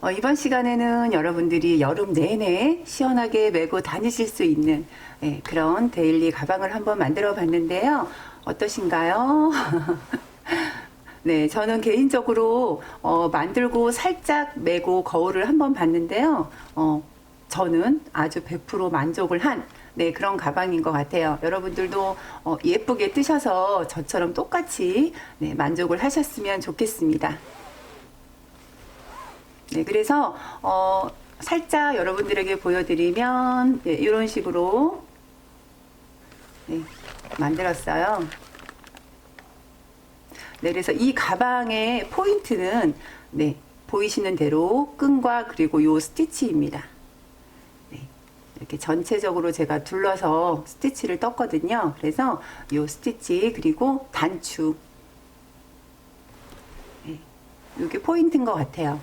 어, 이번 시간에는 여러분들이 여름 내내 시원하게 메고 다니실 수 있는 예, 그런 데일리 가방을 한번 만들어 봤는데요. 어떠신가요? 네, 저는 개인적으로 어, 만들고 살짝 메고 거울을 한번 봤는데요. 어, 저는 아주 100% 만족을 한 네, 그런 가방인 것 같아요. 여러분들도 어, 예쁘게 뜨셔서 저처럼 똑같이 네, 만족을 하셨으면 좋겠습니다. 네, 그래서 어, 살짝 여러분들에게 보여드리면 네, 이런 식으로 네, 만들었어요. 네, 그래서 이 가방의 포인트는 네, 보이시는 대로 끈과 그리고 요 스티치입니다. 네, 이렇게 전체적으로 제가 둘러서 스티치를 떴거든요. 그래서 요 스티치 그리고 단추 네, 이게 포인트인 것 같아요.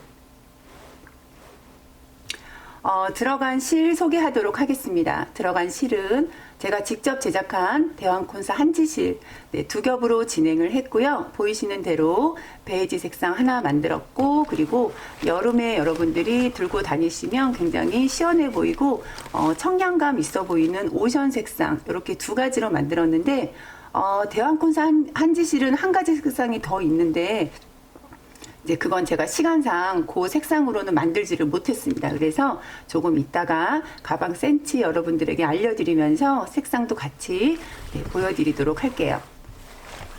어, 들어간 실 소개하도록 하겠습니다. 들어간 실은 제가 직접 제작한 대왕콘사 한지실 네, 두 겹으로 진행을 했고요. 보이시는 대로 베이지 색상 하나 만들었고 그리고 여름에 여러분들이 들고 다니시면 굉장히 시원해 보이고 어, 청량감 있어 보이는 오션 색상 이렇게 두 가지로 만들었는데 어, 대왕콘사 한, 한지실은 한 가지 색상이 더 있는데 이제 그건 제가 시간상 그 색상으로는 만들지를 못했습니다. 그래서 조금 이따가 가방 센치 여러분들에게 알려드리면서 색상도 같이 네, 보여드리도록 할게요.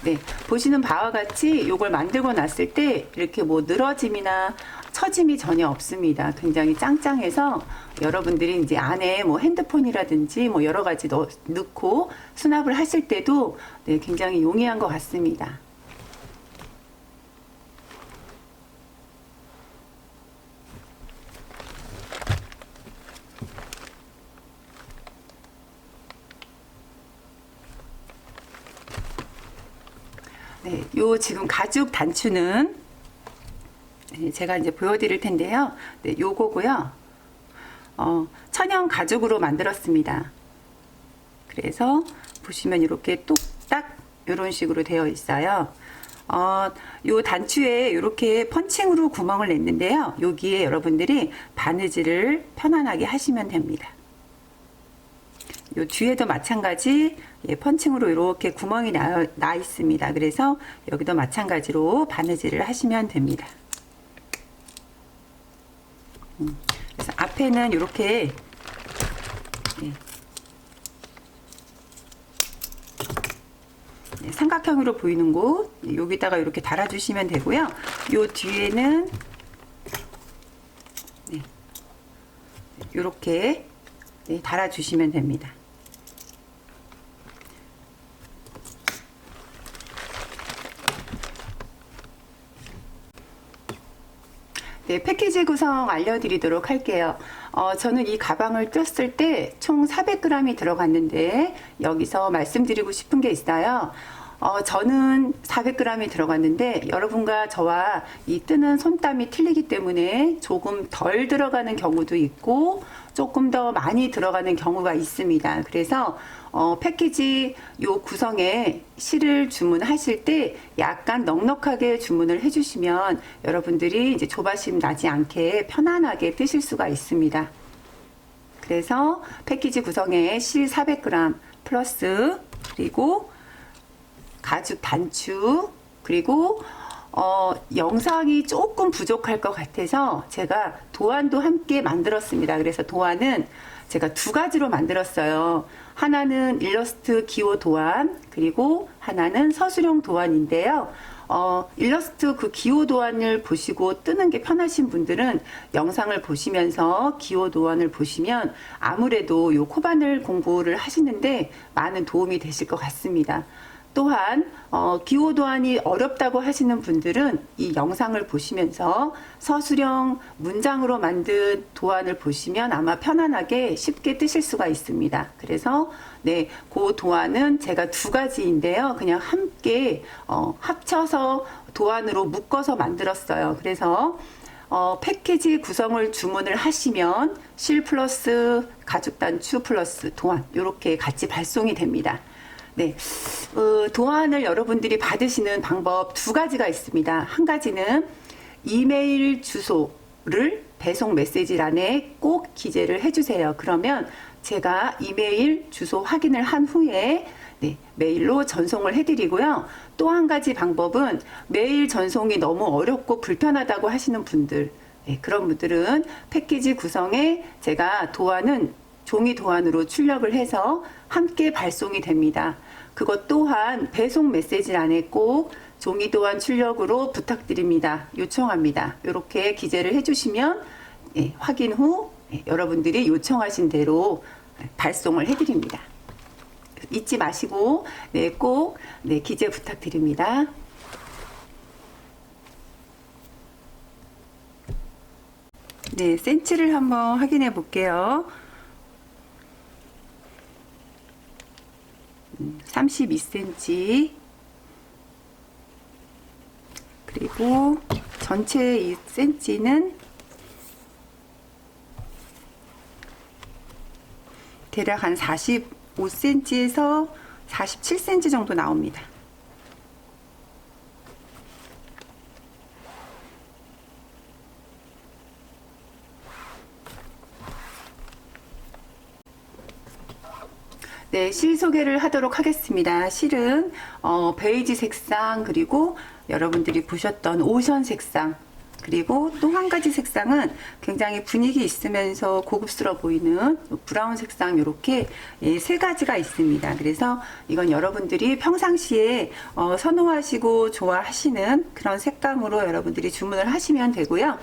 네, 보시는 바와 같이 이걸 만들고 났을 때 이렇게 뭐 늘어짐이나 처짐이 전혀 없습니다. 굉장히 짱짱해서 여러분들이 이제 안에 뭐 핸드폰이라든지 뭐 여러 가지 넣, 넣고 수납을 하실 때도 네, 굉장히 용이한 것 같습니다. 네, 요 지금 가죽 단추는 네, 제가 이제 보여드릴 텐데요. 네, 요거고요. 어, 천연 가죽으로 만들었습니다. 그래서 보시면 이렇게 똑딱 이런 식으로 되어 있어요. 어, 요 단추에 이렇게 펀칭으로 구멍을 냈는데요. 여기에 여러분들이 바느질을 편안하게 하시면 됩니다. 요 뒤에도 마찬가지 예, 펀칭으로 이렇게 구멍이 나, 나 있습니다. 그래서 여기도 마찬가지로 바느질을 하시면 됩니다. 음, 그래서 앞에는 이렇게 예, 네, 삼각형으로 보이는 곳 여기다가 이렇게 달아주시면 되고요. 요 뒤에는 네, 이렇게 네, 달아주시면 됩니다. 네, 패키지 구성 알려드리도록 할게요. 어, 저는 이 가방을 떴을 때 총 400g이 들어갔는데 여기서 말씀드리고 싶은 게 있어요. 어, 저는 400g이 들어갔는데 여러분과 저와 이 뜨는 손땀이 틀리기 때문에 조금 덜 들어가는 경우도 있고 조금 더 많이 들어가는 경우가 있습니다. 그래서 어, 패키지 요 구성에 실을 주문하실 때 약간 넉넉하게 주문을 해주시면 여러분들이 이제 조바심 나지 않게 편안하게 뜨실 수가 있습니다. 그래서 패키지 구성에 실 400g 플러스 그리고 가죽 단추 그리고 어, 영상이 조금 부족할 것 같아서 제가 도안도 함께 만들었습니다. 그래서 도안은 제가 두 가지로 만들었어요. 하나는 일러스트 기호 도안, 그리고 하나는 서술형 도안인데요. 어, 일러스트 그 기호 도안을 보시고 뜨는 게 편하신 분들은 영상을 보시면서 기호 도안을 보시면 아무래도 요 코바늘 공부를 하시는데 많은 도움이 되실 것 같습니다. 또한 어, 기호 도안이 어렵다고 하시는 분들은 이 영상을 보시면서 서술형 문장으로 만든 도안을 보시면 아마 편안하게 쉽게 뜨실 수가 있습니다. 그래서 네, 그 도안은 제가 두 가지인데요. 그냥 함께 어, 합쳐서 도안으로 묶어서 만들었어요. 그래서 어, 패키지 구성을 주문을 하시면 실 플러스 가죽 단추 플러스 도안 이렇게 같이 발송이 됩니다. 네, 어, 도안을 여러분들이 받으시는 방법 두 가지가 있습니다. 한 가지는 이메일 주소를 배송 메시지란에 꼭 기재를 해주세요. 그러면 제가 이메일 주소 확인을 한 후에 네, 메일로 전송을 해드리고요. 또 한 가지 방법은 메일 전송이 너무 어렵고 불편하다고 하시는 분들, 네, 그런 분들은 패키지 구성에 제가 도안은 종이 도안으로 출력을 해서 함께 발송이 됩니다. 그것 또한 배송 메시지란에 꼭 종이 도안 출력으로 부탁드립니다. 요청합니다. 이렇게 기재를 해주시면 예, 확인 후 예, 여러분들이 요청하신 대로 발송을 해드립니다. 잊지 마시고 네, 꼭 네, 기재 부탁드립니다. 네, 센치를 한번 확인해 볼게요. 32cm 그리고 전체 이 센치는 대략 한 45cm에서 47cm 정도 나옵니다. 네, 실 소개를 하도록 하겠습니다. 실은 어, 베이지 색상 그리고 여러분들이 보셨던 오션 색상 그리고 또 한 가지 색상은 굉장히 분위기 있으면서 고급스러워 보이는 브라운 색상 이렇게 예, 세 가지가 있습니다. 그래서 이건 여러분들이 평상시에 어, 선호하시고 좋아하시는 그런 색감으로 여러분들이 주문을 하시면 되고요.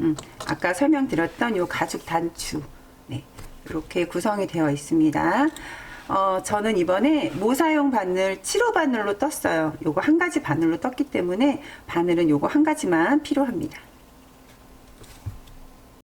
음, 아까 설명드렸던 요 가죽 단추 네, 이렇게 구성이 되어 있습니다. 어, 저는 이번에 모사용 바늘 7호 바늘로 떴어요. 요거 한 가지 바늘로 떴기 때문에 바늘은 요거 한 가지만 필요합니다.